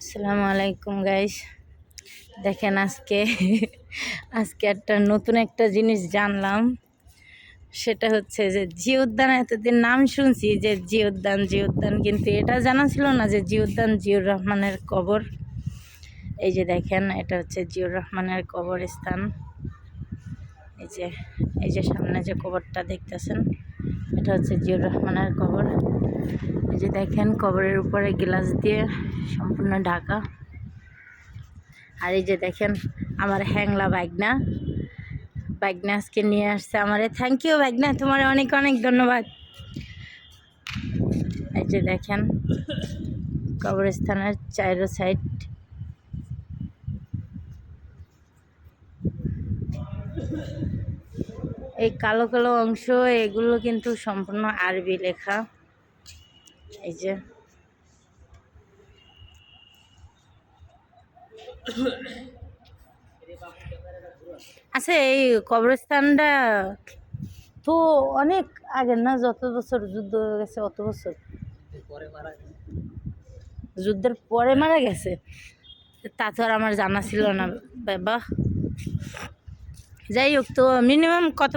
আসসালামু আলাইকুম গাইস দেখেন আজকে আজকে একটা নতুন একটা জিনিস জানলাম। সেটা হচ্ছে যে জি উদ্যান এতদিন নাম শুনছি যে জি উদ্যান জি উদ্যান কিন্তু এটা জানা ছিল না যে জি উদ্যান জিউর রহমানের কবর। এই যে দেখেন, এটা হচ্ছে জিউর রহমানের কবরস্থান। এই যে এই যে সামনে যে কবরটা দেখতেছেন, এটা হচ্ছে জিউর রহমানের কবর। এই যে দেখেন কবরের উপরে গ্লাস দিয়ে সম্পূর্ণ ঢাকা। আর এই যে দেখেন আমার হ্যাংলা বাইকনা বাইকনা আজকে নিয়ে আসছে আমারে। থ্যাংক ইউ বাইকনা তোমার অনেক অনেক ধন্যবাদ। এই যে দেখেন কবরস্থানের চাইরো সাইড এই কালো কালো অংশ, এগুলো কিন্তু সম্পূর্ণ আরবি লেখা। এই যে। আচ্ছা এই কবরস্থানটা তো অনেক আগের না? যত বছর যুদ্ধ হয়ে গেছে, অত বছর? যুদ্ধের পরে মারা গেছে? তা তো আর আমার জানা ছিল না, বাবা। যাই হোক, তো মিনিমাম কত